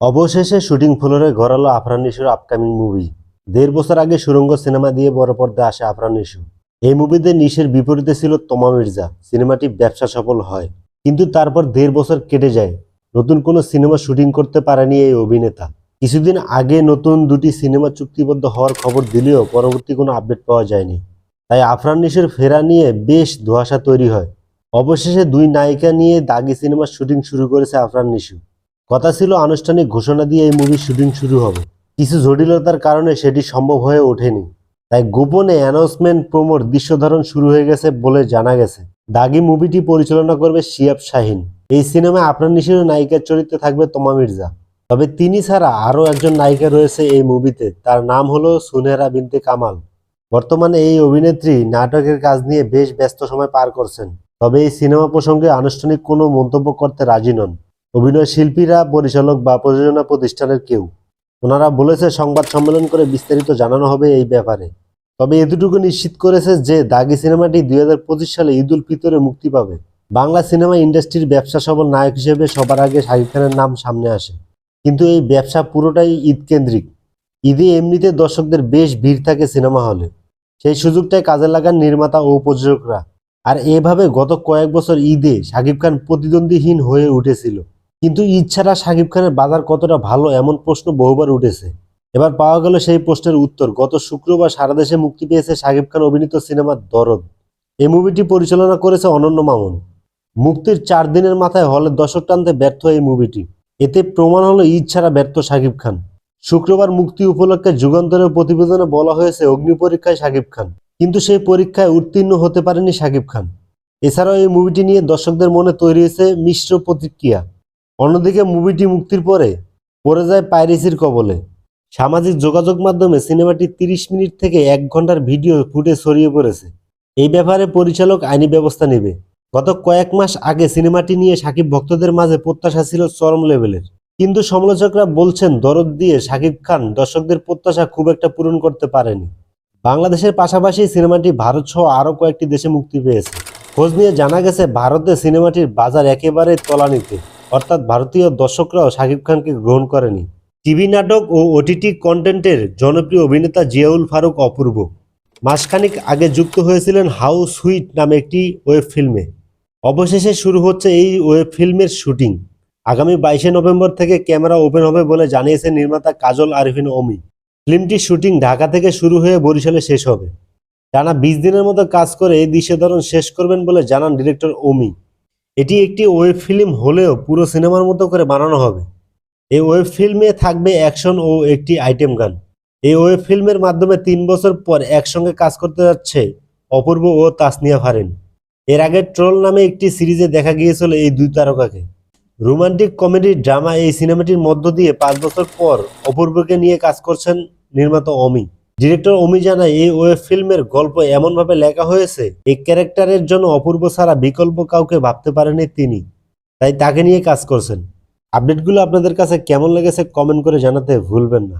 অবশেষে শুটিং ফ্লোরে গড়ালো আফরান নিশুর আপকামিং মুভি দেড় বছর আগে সুরঙ্গ সিনেমা দিয়ে বড় পর্দায় আসে আফরান নিশু। এই মুভিতে নিশের বিপরীতে ছিল তোমা মির্জা। সিনেমাটি ব্যবসা সফল হয়। কিন্তু তারপর দেড় বছর কেটে যায়। নতুন কোনো সিনেমা শুটিং করতে পারেনি এই অভিনেতা। কিছুদিন আগে নতুন দুটি সিনেমা চুক্তিবদ্ধ হওয়ার খবর দিলেও পরবর্তী কোনো আপডেট পাওয়া যায়নি। তাই আফরান নিশুর ফেরা নিয়ে বেশ ধোঁয়াশা তৈরি হয়। অবশেষে দুই নায়িকা নিয়ে দাগি সিনেমার শুটিং শুরু করেছে আফরান নিশু। কথা ছিল আনুষ্ঠানিক ঘোষণা দিয়ে এই মুভির শুটিং শুরু হবে। কিছু জটিলতার কারণে সেটি সম্ভব হয়ে ওঠেনি। তাই গোপনে অ্যানাউন্সমেন্ট প্রমোর দৃশ্যধারণ শুরু হয়ে গেছে বলে জানা গেছে। দাগি মুভিটি পরিচালনা করবে শিয়াব শাহিন। এই সিনেমায় আপনার নিশির নায়িকার চরিত্রে থাকবে তোমা মির্জা। তবে তিনি ছাড়া আরও একজন নায়িকা রয়েছে এই মুভিতে তার নাম হলো সুনেরা বিনতে কামাল। বর্তমানে এই অভিনেত্রী নাটকের কাজ নিয়ে বেশ ব্যস্ত সময় পার করছেন। তবে এই সিনেমা প্রসঙ্গে আনুষ্ঠানিক কোনো মন্তব্য করতে রাজি নন। অভিনয় শিল্পীরা, পরিচালক বা প্রযোজনা প্রতিষ্ঠানের কেউ। ওনারা বলেছে, সংবাদ সম্মেলন করে বিস্তারিত জানানো হবে এই ব্যাপারে। তবে এতটুকু নিশ্চিত করেছে যে, দাগি সিনেমাটি দুই হাজার পঁচিশ সালে ঈদ উল ফিতরে মুক্তি পাবে। বাংলা সিনেমা ইন্ডাস্ট্রির ব্যবসা সবল নায়ক হিসেবে সবার আগে শাকিব খানের নাম সামনে আসে। কিন্তু এই ব্যবসা পুরোটাই ঈদ কেন্দ্রিক ঈদে এমনিতে দর্শকদের বেশ ভিড় থাকে সিনেমা হলে। সেই সুযোগটাই কাজে লাগান নির্মাতা ও প্রযোজকরা আর এভাবে গত কয়েক বছর ঈদে শাকিব খান প্রতিদ্বন্দ্বীহীন হয়ে উঠেছিল। কিন্তু ছাড়া শাকিব খানের বাজার কতটা ভালো এমন প্রশ্ন বহুবার উঠেছে। এবার পাওয়া গেল সেই প্রশ্নের উত্তর। গত শুক্রবার সারা দেশে মুক্তি পেয়েছে শাকিব খান অভিনীত সিনেমার দরদ। এই মুভিটি পরিচালনা করেছে অনন্য মামুন। মুক্তির চার দিনের মাথায় হলে দশক টানতে ব্যর্থ এই মুভিটি। এতে প্রমাণ হলো ছাড়া ব্যর্থ শাকিব খান। শুক্রবার মুক্তি উপলক্ষে যুগান্তরের প্রতিবেদনে বলা হয়েছে অগ্নি পরীক্ষায় শাকিব খান। কিন্তু সেই পরীক্ষায় উত্তীর্ণ হতে পারেনি শাকিব খান। এছাড়াও এই মুভিটি নিয়ে দর্শকদের মনে তৈরি হয়েছে মিশ্র প্রতিক্রিয়া। অন্যদিকে মুভিটি মুক্তির পরে পড়ে যায় পাইরেসির কবলে। সামাজিক যোগাযোগ মাধ্যমে সিনেমাটি তিরিশ মিনিট থেকে এক ঘণ্টার ভিডিও ফুটে ছড়িয়ে পড়েছে। এই ব্যাপারে পরিচালক আইনি ব্যবস্থা নেবে। গত কয়েক মাস আগে সিনেমাটি নিয়ে সাকিব ভক্তদের মাঝে প্রত্যাশা ছিল চরম লেভেলের। কিন্তু সমালোচকরা বলছেন, দরদ দিয়ে সাকিব খান দর্শকদের প্রত্যাশা খুব একটা পূরণ করতে পারেনি। বাংলাদেশের পাশাপাশি সিনেমাটি ভারত সহ আরও কয়েকটি দেশে মুক্তি পেয়েছে। খোঁজ নিয়ে জানা গেছে, ভারতে সিনেমাটির বাজার একেবারে তলানিতে। অর্থাৎ ভারতীয় দর্শকরাও শাকিব খানকে গ্রহণ করেনি। টিভি নাটক ও ওটিটি কন্টেন্টের জনপ্রিয় অভিনেতা জিয়াউল ফারুক অপূর্ব। মাসখানিক আগে যুক্ত হয়েছিলেন হাউ সুইট নামে একটি ওয়েব ফিল্মে। অবশেষে শুরু হচ্ছে এই ওয়েব ফিল্মের শুটিং। আগামী বাইশে নভেম্বর থেকে ক্যামেরা ওপেন হবে বলে জানিয়েছে নির্মাতা কাজল আরিফিন অমি ফিল্মটির শুটিং ঢাকা থেকে শুরু হয়ে বরিশালে শেষ হবে। টানা বিশ দিনের মতো কাজ করে এই দৃশ্য দৃশ্যধারণ শেষ করবেন বলে জানান ডিরেক্টর অমি এটি একটি ওয়েব ফিল্ম হলেও পুরো সিনেমার মতো করে বানানো হবে। এই ওয়েব ফিল্মে থাকবে অ্যাকশন ও একটি আইটেম গান। এই ওয়েব ফিল্মের মাধ্যমে তিন বছর পর একসঙ্গে কাজ করতে যাচ্ছে অপূর্ব ও তাসনিয়া ফারেন। এর আগে ট্রোল নামে একটি সিরিজে দেখা গিয়েছিল এই দুই তারকাকে। রোমান্টিক কমেডি ড্রামা এই সিনেমাটির মধ্য দিয়ে পাঁচ বছর পর অপূর্বকে নিয়ে কাজ করছেন নির্মাতা অমি। ডিরেক্টর অমি জানায়, এই ওয়েব ফিল্মের গল্প এমনভাবে লেখা হয়েছে এই ক্যারেক্টারের জন্য অপূর্ব ছাড়া বিকল্প কাউকে ভাবতে পারেনি তিনি। তাই তাকে নিয়ে কাজ করছেন। আপডেটগুলো আপনাদের কাছে কেমন লেগেছে কমেন্ট করে জানাতে ভুলবেন না।